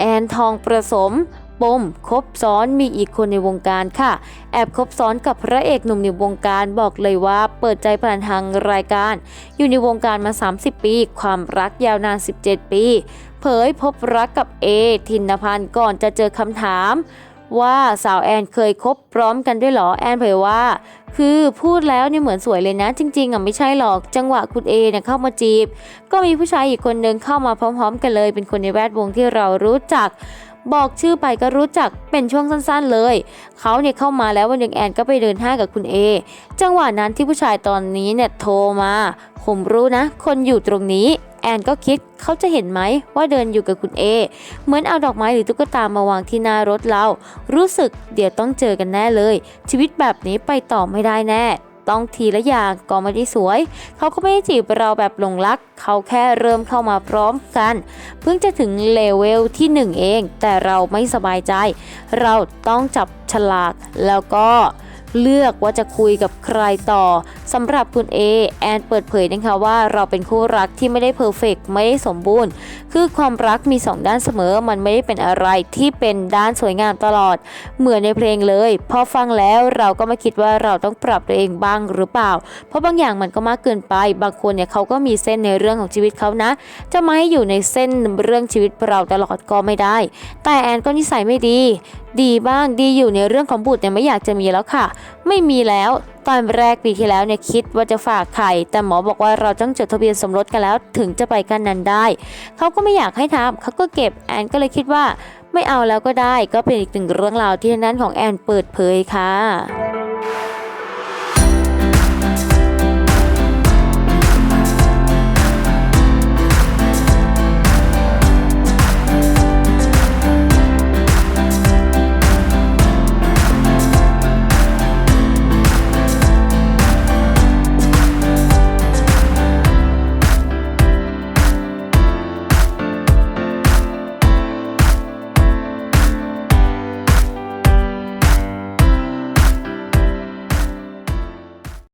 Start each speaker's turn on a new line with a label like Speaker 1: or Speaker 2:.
Speaker 1: แอนทองประสมปมคบซ้อนมีอีกคนในวงการค่ะ แอบคบซ้อนกับพระเอกหนุ่มในวงการบอกเลยว่าเปิดใจผ่านทางรายการ อยู่ในวงการมา 30 ปี ความรักยาวนาน 17 ปี เผยพบรักกับเอ ทินพันธ์ก่อนจะเจอคำถาม ว่าสาวแอนเคยคบพร้อมกันด้วยหรอแอนเผยว่า คือพูดแล้วเนี่ยเหมือนสวยเลยนะ จริง ๆอะไม่ใช่หรอกจังหวะคุณเอเนี่ยเข้ามาจีบ ก็มีผู้ชายอีกคนนึงเข้ามาพร้อม ๆ กันเลย เป็นคนในแวดวงที่เรารู้จักบอกชื่อไปก็รู้จักเป็นช่วงสั้นๆเลย เขาเนี่ยเข้ามาแล้ววันหนึ่งแอนก็ไปเดินห้างกับคุณเอ จังหวะนั้นที่ผู้ชายตอนนี้เนี่ยโทรมา ผมรู้นะ คนอยู่ตรงนี้ แอนก็คิดเขาจะเห็นไหมว่าเดินอยู่กับคุณเอเหมือนเอาดอกไม้หรือตุ๊กตามาวางที่หน้ารถเรา รู้สึกเดี๋ยวต้องเจอกันแน่เลย ชีวิตแบบนี้ไปต่อไม่ได้แน่ต้องทีละอย่างก็ไม่ได้สวย เขาก็ไม่ได้จีบเราแบบหลงรัก เขาแค่เริ่มเข้ามาพร้อมกัน เพิ่งจะถึงเลเวลที่ 1 เอง แต่เราไม่สบายใจ เราต้องจับฉลากแล้วก็เลือกว่าจะคุยกับใครต่อ สำหรับคุณเอแอนเปิดเผยนะคะว่าเราเป็นคู่รักที่ไม่ได้เพอร์เฟกไม่ได้สมบูรณ์ คือความรักมีสองด้านเสมอ มันไม่ได้เป็นอะไรที่เป็นด้านสวยงามตลอด เหมือนในเพลงเลย พอฟังแล้วเราก็มาคิดว่าเราต้องปรับตัวเองบ้างหรือเปล่า เพราะบางอย่างมันก็มากเกินไป บางคนเนี่ยเขาก็มีเส้นในเรื่องของชีวิตเขานะ จะมาให้อยู่ในเส้นเรื่องชีวิตเราตลอดก็ไม่ได้ แต่แอนก็นิสัยไม่ดี ดีบ้างดีอยู่ในเรื่องของบุตรเนี่ยไม่อยากจะมีแล้วค่ะ ไม่มีแล้ว ตอนแรกปีที่แล้วเนี่ยคิดว่าจะฝากไข่ แต่หมอบอกว่าเราต้องจดทะเบียนสมรสกันแล้วถึงจะไปกันนั้นได้ เขาก็ไม่อยากให้ทำเขาก็เก็บแอนก็เลยคิดว่า ไม่เอาแล้วก็ได้ ก็เป็นอีกหนึ่งเรื่องราวที่ทางด้านของแอนเปิดเผยค่ะ